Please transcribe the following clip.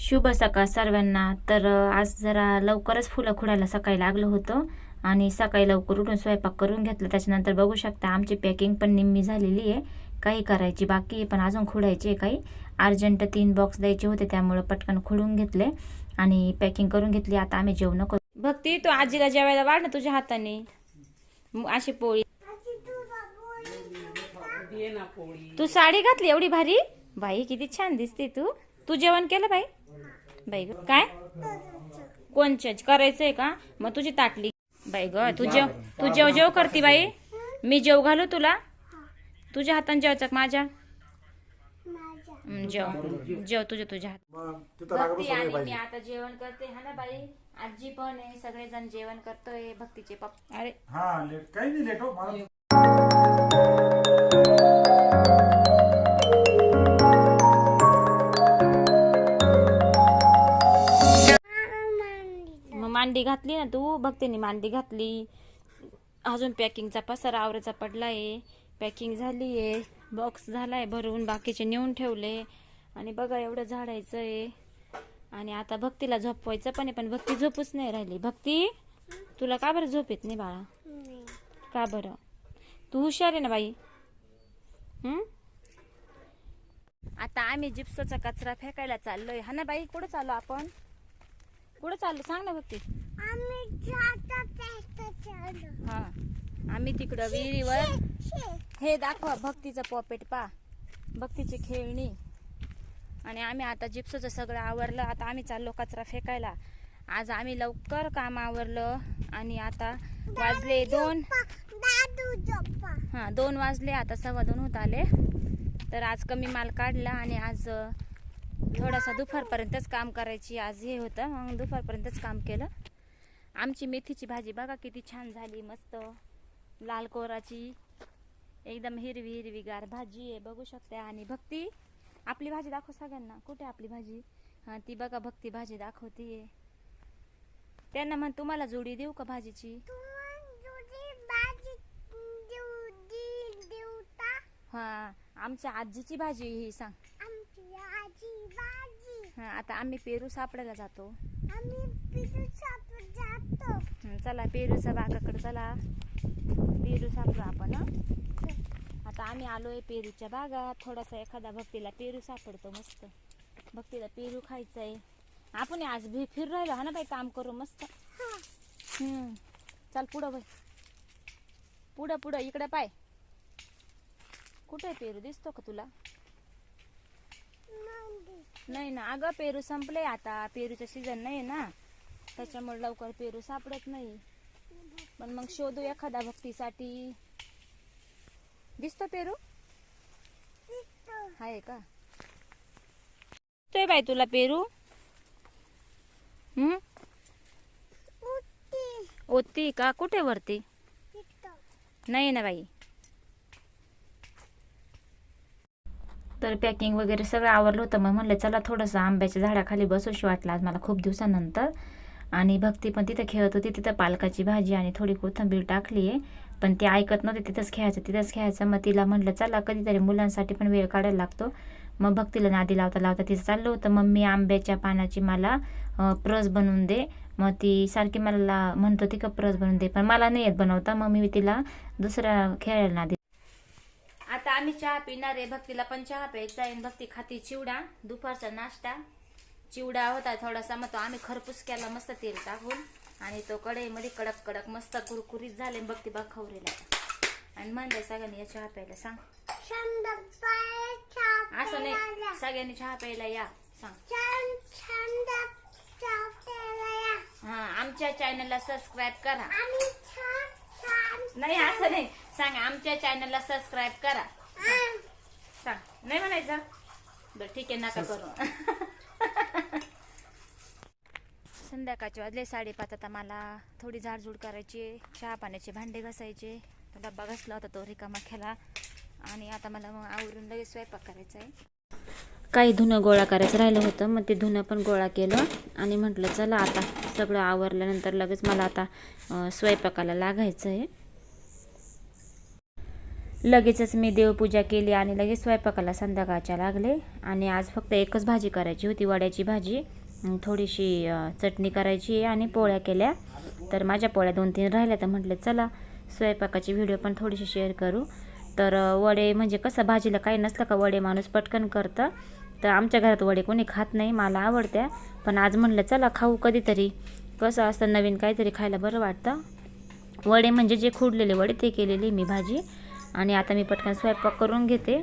शुभ सकाळ सर्वांना. तर आज जरा लवकरच फुलं खुडायला सकाळी लागलं होतं आणि सकाळी लवकर उठून स्वयंपाक करून घेतला. त्याच्यानंतर बघू शकता आमची पॅकिंग पण निम्मी झालेली आहे. काही करायची बाकी आहे पण अजून खुडायची आहे काही. अर्जंट तीन बॉक्स द्यायचे होते त्यामुळं पटकन खुडून घेतले आणि पॅकिंग करून घेतली. आता आम्ही जेवण करू. भक्ती तू आजीला जेवायला वाढ ना तुझ्या हाताने. अशी पोळी. तू साडी घातली एवढी भारी? बाई किती छान दिसते तू. तू जेवण केलं बाई? बाई ग. काय? कोणच्या करायचंय का? मग तुझी ताटली. बाई ग तू जेव तू जेव जेव करती बाई. मी जेव घालू तुला. तुझ्या हाताने जेवायचं का माझ्या? जेव. जेव तुझ्या तुझ्या भक्ती आणि मी आता जेवण करते हा ना बाई? आजी पण आहे सगळेजण जेवण करतोय भक्तीचे पप्पा. अरे. हा काही नाही लेट हो मांडी घातली ना तू? भक्तीने मांडी घातली. अजून पॅकिंगचा पसारा आवराचा पडलाय. पॅकिंग झाली आहे बॉक्स झालाय भरून बाकीचे नेऊन ठेवले. आणि बघा एवढं झाडायचं आहे आणि आता भक्तीला झोपवायचं पण आहे पण भक्ती झोपूच नाही राहिली. भक्ती तुला का बरं झोप येत नाही बाळा? का बरं? तू हुशार आहे ना बाई. आता आम्ही जिप्सोचा कचरा फेकायला चाललोय. हा ना बाई कुठं चाललो आपण? कुठं चाललो? सांग ना भक्ती. हा. आम्ही तिकडं विहिरीवर. हे दाखवा भक्तीचं पॉपेट पा. भक्तीची खेळणी. आणि आम्ही आता जिप्सचं सगळं आवरलं. आता आम्ही चाललो कचरा फेकायला. आज आम्ही लवकर काम आवरलं. आणि आता वाजले दोन. हा दोन वाजले. आता सव्वा दोन होत आले. तर आज कमी माल काढला आणि आज थोडासा दुपारपर्यंतच काम करायची आज हे होतं. मग दुपारपर्यंतच काम केलं. आमची मेथीची भाजी बघा किती छान झाली मस्त. लाल कोराची. एकदम हिरवी हिरवी गार भाजी आहे बघू शकता आणि भक्ती आपली भाजी दाखव सगळ्यांना. कुठे आपली भाजी? हां ती बघा भक्ती भाजी दाखवतीये. त्यांना म्हण तुम्हाला जोडी देऊ का भाजीची? हा आमच्या आजीची भाजी ही सांग. हा आता आम्ही पेरू सापडायला जातो. हं, चला पेरूच्या बागाकडे चला. पेरू सापडू आपण हं. आता आम्ही आलोय पेरूच्या बागात. थोडासा एखादा भक्तीला पेरू सापडतो मस्त. भक्तीला पेरू खायचा आहे आपण आज भी फिर राहिलो हा ना बाई काम करू मस्त. हम्म चल पुढं बाई पुढं पुढं इकडे पाय. कुठे पेरू? दिसतो का तुला? नाही ना अगं पेरू संपले आता. पेरूचं सीझन नाही ना. त्याच्यामुळे लवकर पेरू सापडत नाही. पण मग शोधू एखादा भक्तीसाठी. दिसतो पेरू? आहे का? दिसतोय बाई तुला पेरू? हम्म? ओती का? कुठे वरती? नाही ना बाई. तर पॅकिंग वगैरे सगळं आवरलं होतं. मग म्हणलं चला थोडंसं आंब्याच्या झाडाखाली बसूशी वाटलं आज मला खूप दिवसानंतर. आणि भक्ती पण तिथं खेळत होती. तिथं पालकाची भाजी आणि थोडी कोथंबीर टाकली आहे. पण ती ऐकत नव्हती तिथंच खेळायचं तिथंच खेळायचं. मग तिला म्हटलं चला कधीतरी मुलांसाठी पण वेळ काढायला लागतो. मग भक्तीला नादी लावता लावता तिचं चाललं होतं. मम्मी आंब्याच्या पानाची मला प्रस बनवून दे. मग ती सारखी मला म्हणत होती का प्रस बनवून दे. पण मला नाही येत बनवता. मग मी तिला दुसऱ्या खेळायला नादी आम्ही चहा पिणार आहे भक्तीला पण चहा प्यायचा आहे. भक्ती खाती चिवडा दुपारचा नाश्ता. चिवडा होता थोडासा मग तो आम्ही खरपूस केला मस्त तेल टाकून. आणि तो कढईमध्ये कडक कडक मस्त कुरकुरीत झाले भक्ती बघ खवरेला. आणि म्हणलंय सगळ्यांनी या चहा प्यायला सांग. असं नाही सगळ्यांनी चहा प्यायला या सांग. हा आमच्या चॅनलला सबस्क्राईब करा. नाही असं नाही. सांग आमच्या चॅनलला सबस्क्राईब करा. सांग. नाही म्हणायचं? बरं ठीक आहे नका करू. संध्याकाळचे वाजले साडेपाच. आता मला थोडी झाडझूड करायची आहे. चहा पाण्याचे भांडे घासायचे. तो डब्बा घासला होता तो रिकामा खेळा. आणि आता मला मग आवरून लगेच स्वयंपाक करायचा आहे. काही धुणं गोळा करायचं राहिलं होतं मग ते धुणं पण गोळा केलं. आणि म्हटलं चला आता सगळं आवरल्यानंतर लगेच मला आता स्वयंपाकाला लागायचं आहे. लगेचच मी देवपूजा केली आणि लगेच स्वयंपाकाला संध्याकाळच्या लागले. आणि आज फक्त एकच भाजी करायची होती वड्याची भाजी. थोडीशी चटणी करायची आहे आणि पोळ्या केल्या. तर माझ्या पोळ्या दोन तीन राहिल्या तर म्हटलं चला स्वयंपाकाची व्हिडिओ पण थोडीशी शेअर करू. तर वडे म्हणजे कसं भाजीला काही नसलं का वडे माणूस पटकन करतं. तर आमच्या घरात वडे कोणी खात नाही मला आवडत्या. पण आज म्हणलं चला खाऊ कधीतरी. कसं असतं नवीन काहीतरी खायला बरं वाटतं. वडे म्हणजे जे खुडलेले वडे ते केलेले मी भाजी. आणि आता मी पटकन स्वयंपाक करून घेते.